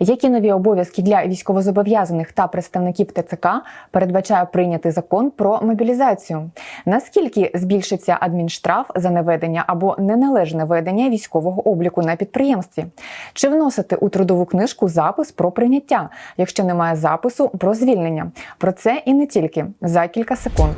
Які нові обов'язки для військовозобов'язаних та представників ТЦК передбачає прийнятий закон про мобілізацію? Наскільки збільшиться адмінштраф за неведення або неналежне ведення військового обліку на підприємстві? Чи вносити у трудову книжку запис про прийняття, якщо немає запису про звільнення? Про це і не тільки за кілька секунд.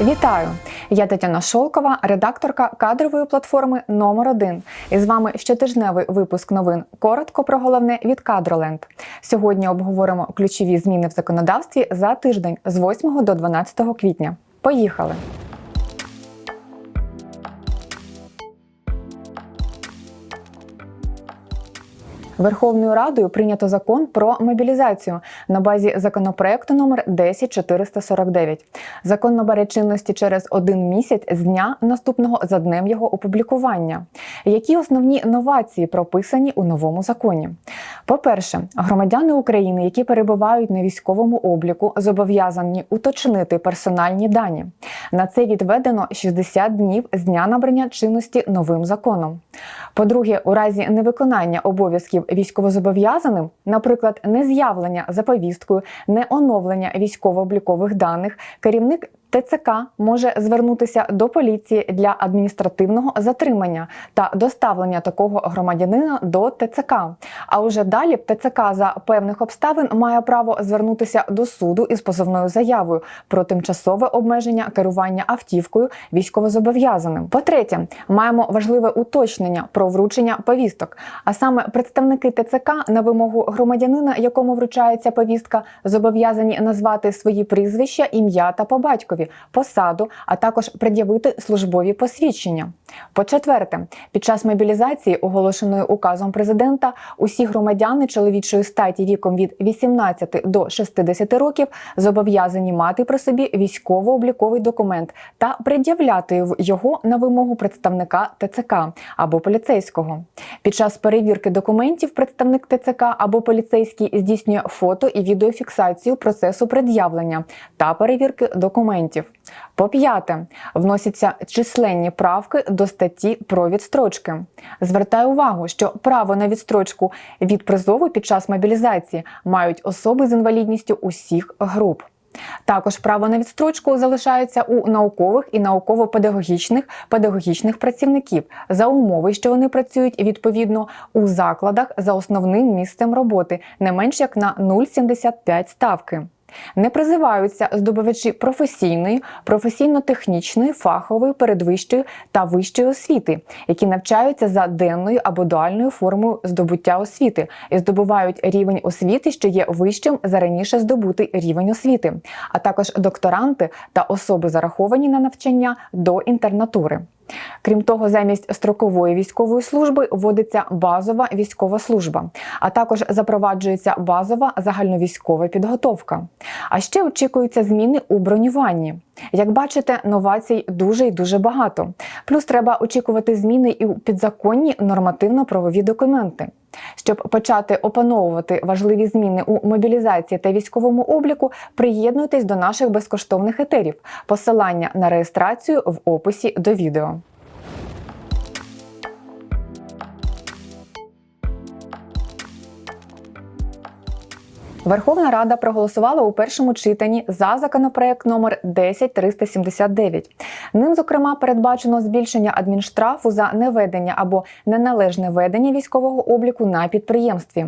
Вітаю! Я Тетяна Шолкова, редакторка кадрової платформи номер 1 І з вами щотижневий випуск новин. Коротко про головне від Кадроленд. Сьогодні обговоримо ключові зміни в законодавстві за тиждень з 8 до 12 квітня. Поїхали! Верховною Радою прийнято закон про мобілізацію на базі законопроекту номер 10449. Закон набере чинності через один місяць з дня наступного за днем його опублікування. Які основні новації прописані у новому законі? По-перше, громадяни України, які перебувають на військовому обліку, зобов'язані уточнити персональні дані. На це відведено 60 днів з дня набрання чинності новим законом. По-друге, у разі невиконання обов'язків військовозобов'язаним, наприклад, нез'явлення за повісткою, не оновлення військово-облікових даних, керівник ТЦК може звернутися до поліції для адміністративного затримання та доставлення такого громадянина до ТЦК. А уже далі ТЦК за певних обставин має право звернутися до суду із позовною заявою про тимчасове обмеження керування автівкою військовозобов'язаним. По-третє, маємо важливе уточнення про вручення повісток. А саме представники ТЦК на вимогу громадянина, якому вручається повістка, зобов'язані назвати свої прізвища, ім'я та по батькові посаду, а також пред'явити службові посвідчення. По-четверте, під час мобілізації, оголошеної указом президента, усі громадяни чоловічої статі віком від 18 до 60 років зобов'язані мати при собі військово-обліковий документ та пред'являти його на вимогу представника ТЦК або поліцейського. Під час перевірки документів представник ТЦК або поліцейський здійснює фото і відеофіксацію процесу пред'явлення та перевірки документів. По п'яте, вносяться численні правки до статті про відстрочки. Звертаю увагу, що право на відстрочку від призову під час мобілізації мають особи з інвалідністю усіх груп. Також право на відстрочку залишається у наукових і науково-педагогічних педагогічних працівників за умови, що вони працюють відповідно у закладах за основним місцем роботи не менш як на 0,75 ставки. Не призиваються здобувачі професійної, професійно-технічної, фахової, передвищої та вищої освіти, які навчаються за денною або дуальною формою здобуття освіти і здобувають рівень освіти, що є вищим за раніше здобутий рівень освіти, а також докторанти та особи зараховані на навчання до інтернатури. Крім того, замість строкової військової служби вводиться базова військова служба, а також запроваджується базова загальновійськова підготовка. А ще очікуються зміни у бронюванні. Як бачите, новацій дуже і дуже багато. Плюс треба очікувати зміни і у підзаконні нормативно-правові документи. Щоб почати опановувати важливі зміни у мобілізації та військовому обліку, приєднуйтесь до наших безкоштовних етерів. Посилання на реєстрацію в описі до відео. Верховна Рада проголосувала у першому читанні за законопроект номер 10379. Ним, зокрема, передбачено збільшення адмінштрафу за неведення або неналежне ведення військового обліку на підприємстві.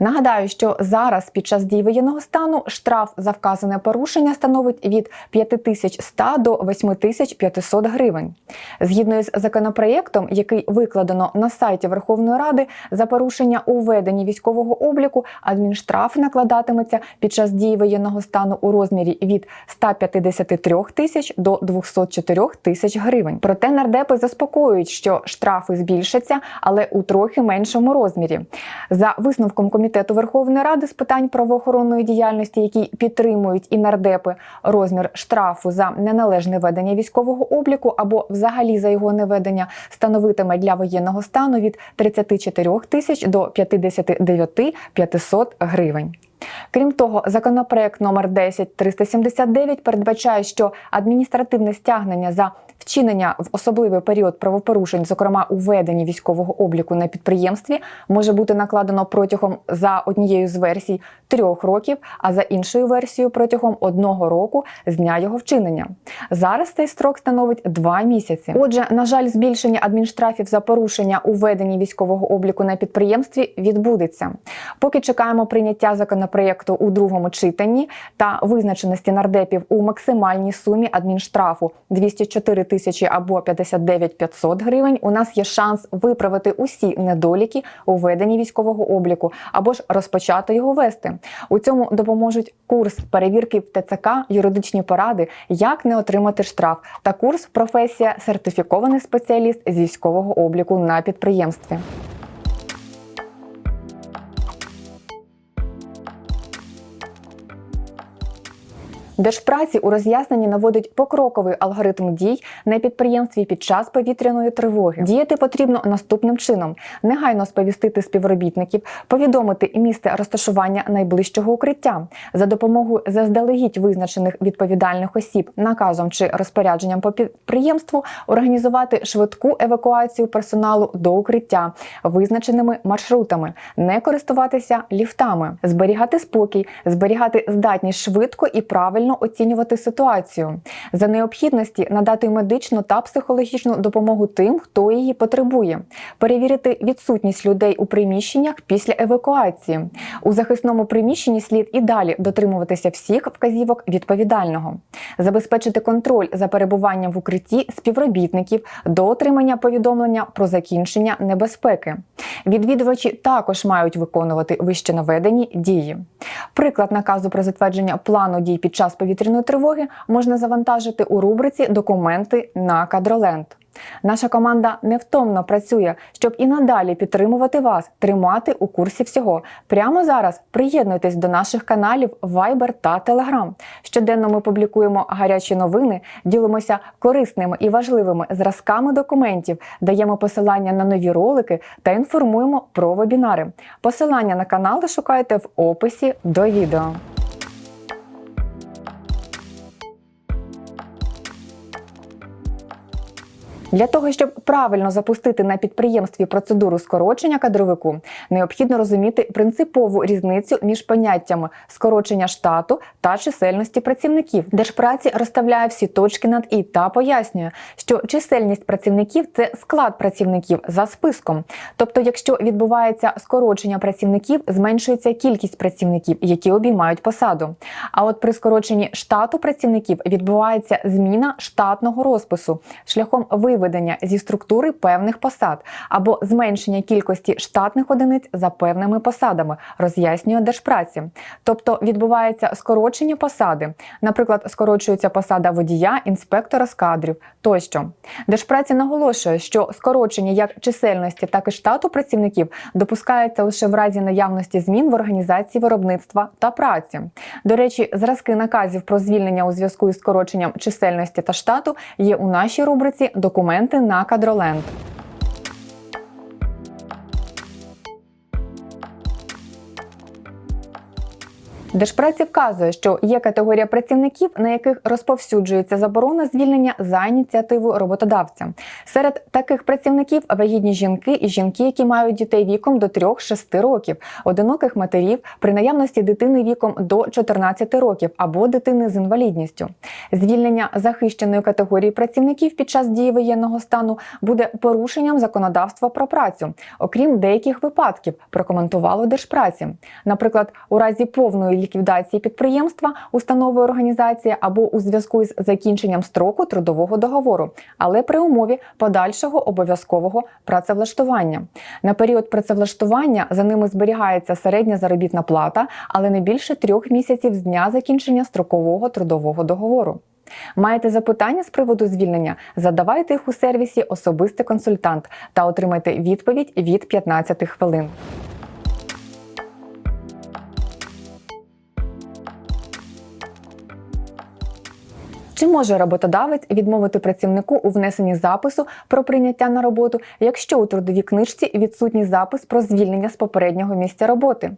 Нагадаю, що зараз під час дії воєнного стану штраф за вказане порушення становить від 5100 до 8500 гривень. Згідно з законопроєктом, який викладено на сайті Верховної Ради, за порушення у веденні військового обліку адмінштраф накладає складатиметься під час дії воєнного стану у розмірі від 153 тисяч до 204 тисяч гривень. Проте нардепи заспокоюють, що штрафи збільшаться, але у трохи меншому розмірі. За висновком комітету Верховної Ради з питань правоохоронної діяльності, які підтримують і нардепи, розмір штрафу за неналежне ведення військового обліку або взагалі за його неведення становитиме для воєнного стану від 34 тисяч до 59 500 гривень. Крім того, законопроект номер 10379 передбачає, що адміністративне стягнення за вчинення в особливий період правопорушень, зокрема у військового обліку на підприємстві, може бути накладено протягом за однією з версій трьох років, а за іншою версією протягом одного року з дня його вчинення. Зараз цей строк становить два місяці. Отже, на жаль, збільшення адмінштрафів за порушення у військового обліку на підприємстві відбудеться. Поки чекаємо прийняття законопроєкту у другому читанні та визначеності нардепів у максимальній сумі адмінштрафу 204 тисячі або 59 500 гривень. У нас є шанс виправити усі недоліки у веденні військового обліку або ж розпочати його вести. У цьому допоможуть курс перевірки в ТЦК, юридичні поради, як не отримати штраф, та курс професія сертифікований спеціаліст з військового обліку на підприємстві. Держпраці у роз'ясненні наводить покроковий алгоритм дій на підприємстві під час повітряної тривоги. Діяти потрібно наступним чином: негайно сповістити співробітників, повідомити місце розташування найближчого укриття за допомогою заздалегідь визначених відповідальних осіб, наказом чи розпорядженням по підприємству, організувати швидку евакуацію персоналу до укриття визначеними маршрутами, не користуватися ліфтами, зберігати спокій, зберігати здатність швидко і правильно правильно оцінювати ситуацію, за необхідності надати медичну та психологічну допомогу тим, хто її потребує, перевірити відсутність людей у приміщеннях після евакуації. У захисному приміщенні слід і далі дотримуватися всіх вказівок відповідального, забезпечити контроль за перебуванням в укритті співробітників до отримання повідомлення про закінчення небезпеки. Відвідувачі також мають виконувати вище наведені дії. Приклад наказу про затвердження плану дій під час повітряної тривоги можна завантажити у рубриці Документи на кадроленд. Наша команда невтомно працює, щоб і надалі підтримувати вас, тримати у курсі всього. Прямо зараз приєднуйтесь до наших каналів Viber та Telegram. Щоденно ми публікуємо гарячі новини, ділимося корисними і важливими зразками документів, даємо посилання на нові ролики та інформуємо про вебінари. Посилання на канали шукайте в описі до відео. Для того щоб правильно запустити на підприємстві процедуру скорочення кадровику, необхідно розуміти принципову різницю між поняттями скорочення штату та чисельності працівників. Держпраці розставляє всі точки над і та пояснює, що чисельність працівників це склад працівників за списком. Тобто, якщо відбувається скорочення працівників, зменшується кількість працівників, які обіймають посаду. А от при скороченні штату працівників відбувається зміна штатного розпису шляхом виведення виведення зі структури певних посад або зменшення кількості штатних одиниць за певними посадами, роз'яснює держпраці. Тобто відбувається скорочення посади, наприклад, скорочується посада водія, інспектора з кадрів тощо. Держпраці наголошує, що скорочення як чисельності, так і штату працівників допускається лише в разі наявності змін в організації виробництва та праці. До речі, зразки наказів про звільнення у зв'язку із скороченням чисельності та штату є у нашій рубриці Документи документи на кадроленд. Держпраці вказує, що є категорія працівників, на яких розповсюджується заборона звільнення за ініціативою роботодавця. Серед таких працівників вагітні жінки і жінки, які мають дітей віком до 3-6 років, одиноких матерів при наявності дитини віком до 14 років або дитини з інвалідністю. Звільнення захищеної категорії працівників під час дії воєнного стану буде порушенням законодавства про працю, окрім деяких випадків, прокоментувало держпраці. Наприклад, у разі повної ліквідації підприємства, установи організації або у зв'язку із закінченням строку трудового договору, але при умові подальшого обов'язкового працевлаштування. На період працевлаштування за ними зберігається середня заробітна плата, але не більше трьох місяців з дня закінчення строкового трудового договору. Маєте запитання з приводу звільнення? Задавайте їх у сервісі Особистий консультант та отримайте відповідь від 15 хвилин. Чи може роботодавець відмовити працівнику у внесенні запису про прийняття на роботу, якщо у трудовій книжці відсутній запис про звільнення з попереднього місця роботи?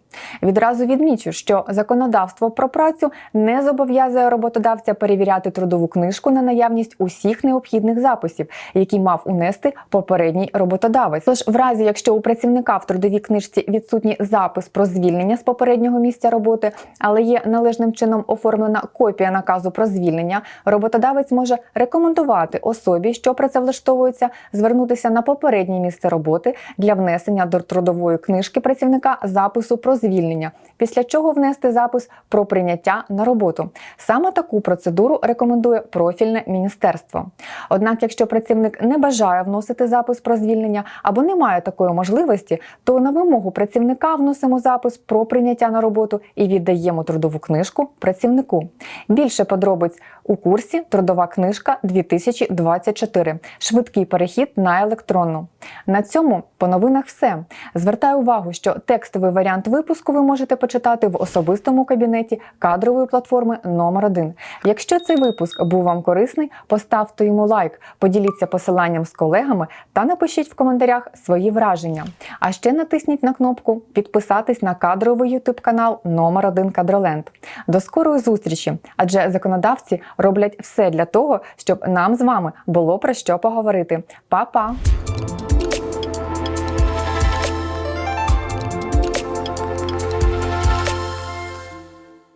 Відразу відмічу, що законодавство про працю не зобов'язує роботодавця перевіряти трудову книжку на наявність усіх необхідних записів, які мав унести попередній роботодавець. Тож, в разі, якщо у працівника в трудовій книжці відсутній запис про звільнення з попереднього місця роботи, але є належним чином оформлена копія наказу про звільнення, роботодавець може рекомендувати особі, що працевлаштовується, звернутися на попереднє місце роботи для внесення до трудової книжки працівника запису про звільнення, після чого внести запис про прийняття на роботу. Саме таку процедуру рекомендує профільне міністерство. Однак, якщо працівник не бажає вносити запис про звільнення або не має такої можливості, то на вимогу працівника вносимо запис про прийняття на роботу і віддаємо трудову книжку працівнику. Більше подробиць у курсі Трудова книжка 2024. Швидкий перехід на електронну. На цьому по новинах все. Звертаю увагу, що текстовий варіант випуску ви можете почитати в особистому кабінеті кадрової платформи номер 1 Якщо цей випуск був вам корисний, поставте йому лайк, поділіться посиланням з колегами та напишіть в коментарях свої враження. А ще натисніть на кнопку підписатись на кадровий YouTube канал номер 1 Кадроленд. До скорої зустрічі, адже законодавці роблять все для того, щоб нам з вами було про що поговорити. Па-па!